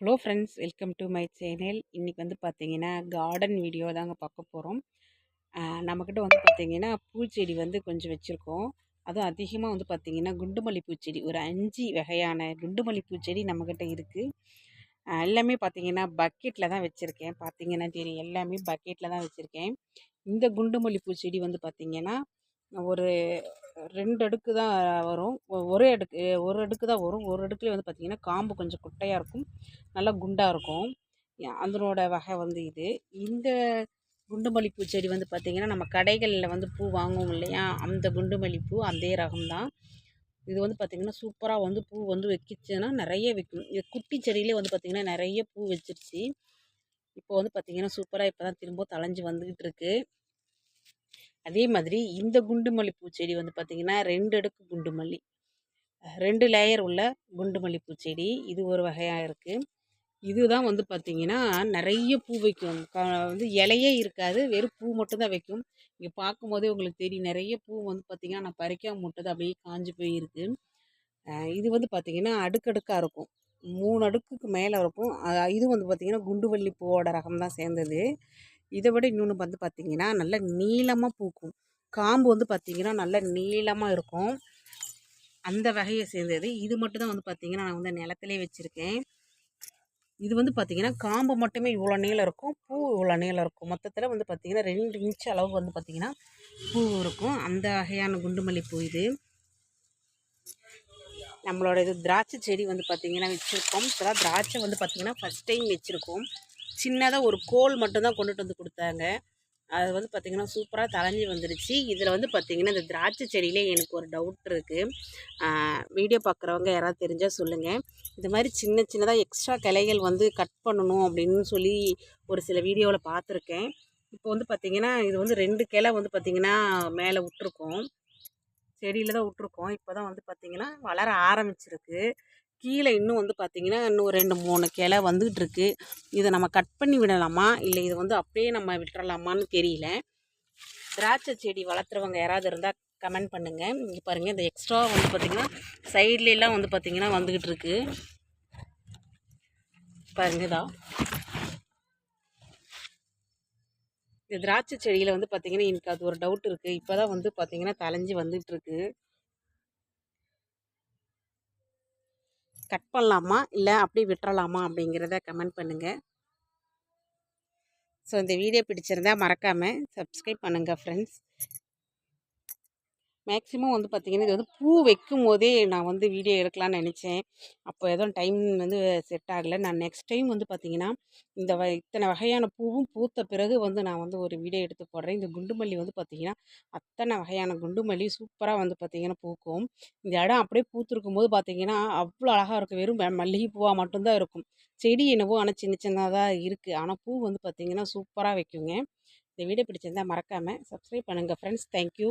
Hello friends welcome to my channel இன்றைக்கி வந்து பார்த்தீங்கன்னா கார்டன் வீடியோ தாங்க பார்க்க போகிறோம் நம்மக்கிட்ட வந்து பார்த்திங்கன்னா பூச்செடி வந்து கொஞ்சம் வச்சுருக்கோம். அதுவும் அதிகமாக வந்து பார்த்திங்கன்னா குண்டுமல்லி பூச்செடி ஒரு அஞ்சு வகையான குண்டுமல்லி பூச்செடி நம்மக்கிட்ட இருக்குது எல்லாமே பார்த்தீங்கன்னா பக்கெட்டில் தான் வச்சுருக்கேன். பார்த்திங்கன்னா தெரியும் எல்லாமே பக்கெட்டில் தான் வச்சுருக்கேன். இந்த குண்டுமல்லி பூச்செடி வந்து பார்த்திங்கன்னா ஒரு ரெண்டு அடுக்கு தான் வரும். ஒரே அடுக்கு ஒரு அடுக்கு தான் வரும். ஒரு அடுக்குலேயே வந்து பார்த்திங்கன்னா காம்பு கொஞ்சம் குட்டையாக இருக்கும். நல்லா குண்டாக இருக்கும். அதனோட வகை வந்து இது. இந்த குண்டு மல்லிப்பூ செடி வந்து பார்த்திங்கன்னா நம்ம கடைகளில் வந்து பூ வாங்குவோம் இல்லையா? அந்த குண்டு மல்லிப்பூ அதே ரகம் தான். இது வந்து பார்த்திங்கன்னா சூப்பராக வந்து பூ வந்து வைக்கிச்சுன்னா நிறைய வைக்கும். இது குட்டி செடியிலே வந்து பார்த்திங்கன்னா நிறைய பூ வச்சிருச்சு. இப்போ வந்து பார்த்திங்கன்னா சூப்பராக இப்போ தான் திரும்ப தளைஞ்சு வந்துக்கிட்டு இருக்குது அதே மாதிரி இந்த குண்டு மல்லிப்பூ செடி வந்து பார்த்திங்கன்னா ரெண்டு அடுக்கு குண்டு மல்லி ரெண்டு லேயர் உள்ள குண்டு மல்லிப்பூ செடி இது ஒரு வகையாக இருக்குது இதுதான் வந்து பார்த்திங்கன்னா நிறைய பூ வைக்கும். வந்து இலையே இருக்காது. வெறும் பூ மட்டும்தான் வைக்கும். இங்கே பார்க்கும்போதே உங்களுக்கு தெரியும். நிறைய பூ வந்து பார்த்திங்கன்னா நான் பறிக்காம முட்டது அப்படியே காஞ்சி போயிருக்கு. இது வந்து பார்த்திங்கன்னா அடுக்கடுக்காக இருக்கும். மூணு அடுக்குக்கு மேலே இருக்கும். இது வந்து பார்த்திங்கன்னா குண்டுவல்லி பூவோட ரகம் தான் சேர்ந்தது. இதை விட இன்னொன்று வந்து பார்த்திங்கன்னா நல்ல நீளமாக பூக்கும். காம்பு வந்து பார்த்திங்கன்னா நல்ல நீளமாக இருக்கும். அந்த வகையை சேர்ந்தது. இது மட்டும் தான் வந்து பார்த்திங்கன்னா நான் வந்து நிலத்திலே வச்சுருக்கேன். இது வந்து பார்த்திங்கன்னா காம்பு மட்டுமே இவ்வளோ நீளம் இருக்கும். பூ இவ்வளோ நீளம் இருக்கும். மொத்தத்தில் வந்து பார்த்திங்கன்னா ரெண்டு இன்ச் அளவு வந்து பார்த்திங்கன்னா பூ இருக்கும். அந்த வகையான குண்டுமல்லி பூ இது. நம்மளோட இது திராட்சை செடி வந்து பார்த்திங்கன்னா வச்சுருக்கோம். இப்போதான் திராட்சை வந்து பார்த்திங்கன்னா ஃபஸ்ட் டைம் வச்சுருக்கோம். சின்னதாக ஒரு கோல் மட்டும்தான் கொண்டுட்டு வந்து கொடுத்தாங்க. அது வந்து பார்த்திங்கன்னா சூப்பராக தலைஞ்சி வந்துருச்சு. இதில் வந்து பார்த்திங்கன்னா இந்த திராட்சை செடியிலே எனக்கு ஒரு டவுட் இருக்குது வீடியோ பார்க்குறவங்க யாராவது தெரிஞ்சால் சொல்லுங்கள் இந்த மாதிரி சின்ன சின்னதாக எக்ஸ்ட்ரா கிளைகள் வந்து கட் பண்ணணும் அப்படின்னு சொல்லி ஒரு சில வீடியோவில் பார்த்துருக்கேன் இப்போ வந்து பார்த்திங்கன்னா இது வந்து ரெண்டு கிளை வந்து பார்த்திங்கன்னா மேலே விட்ருக்கோம் செடியில் தான் விட்ருக்கோம் இப்போ தான் வந்து பார்த்திங்கன்னா வளர ஆரம்பிச்சிருக்கு. கீழே இன்னும் வந்து பார்த்திங்கன்னா இன்னும் ரெண்டு மூணு கிளை வந்துகிட்டு இருக்கு இதை நம்ம கட் பண்ணி விடலாமா? இல்லை இதை வந்து அப்படியே நம்ம விட்டுறலாமான்னு தெரியல. திராட்சை செடி வளர்த்துறவங்க யாராவது இருந்தால் கமெண்ட் பண்ணுங்கள் இங்கே பாருங்கள் இந்த எக்ஸ்ட்ரா வந்து பார்த்திங்கன்னா சைட்லலாம் வந்து பார்த்திங்கன்னா வந்துக்கிட்டு இருக்கு பாருங்க தான் இந்த திராட்சை செடியில் வந்து பார்த்திங்கன்னா எனக்கு அது ஒரு டவுட் இருக்குது இப்போ தான் வந்து பார்த்திங்கன்னா தலைஞ்சி வந்துகிட்ருக்கு கட் பண்ணலாமா? இல்லை அப்படி விட்டுறலாமா? அப்படிங்கிறத கமெண்ட் பண்ணுங்கள் ஸோ இந்த வீடியோ பிடிச்சிருந்தா மறக்காமல் சப்ஸ்கிரைப் பண்ணுங்கள் ஃப்ரெண்ட்ஸ் மேக்ஸிமம் வந்து பார்த்திங்கன்னா இது வந்து பூ வைக்கும் போதே நான் வந்து வீடியோ எடுக்கலான்னு நினச்சேன். அப்போ எதுவும் டைம் வந்து செட் ஆகலை. நான் நெக்ஸ்ட் டைம் வந்து பார்த்திங்கன்னா இந்த வ இத்தனை வகையான பூவும் பூத்த பிறகு வந்து நான் வந்து ஒரு வீடியோ எடுத்து போடுறேன். இந்த குண்டுமல்லி வந்து பார்த்திங்கன்னா அத்தனை வகையான குண்டுமல்லி சூப்பராக வந்து பார்த்திங்கன்னா பூக்கும். இந்த இடம் அப்படியே பூத்துருக்கும் போது பார்த்திங்கன்னா அவ்வளோ அழகாக இருக்கும். வெறும் மல்லிகை பூவாக மட்டும்தான் இருக்கும். செடி என்னவோ ஆனால் சின்ன சின்னதாக தான் இருக்குது ஆனால் பூ வந்து பார்த்திங்கன்னா சூப்பராக வைக்குங்க. இந்த வீடியோ பிடிச்சிருந்தால் மறக்காமல் சப்ஸ்கிரைப் பண்ணுங்கள் ஃப்ரெண்ட்ஸ் தேங்க்யூ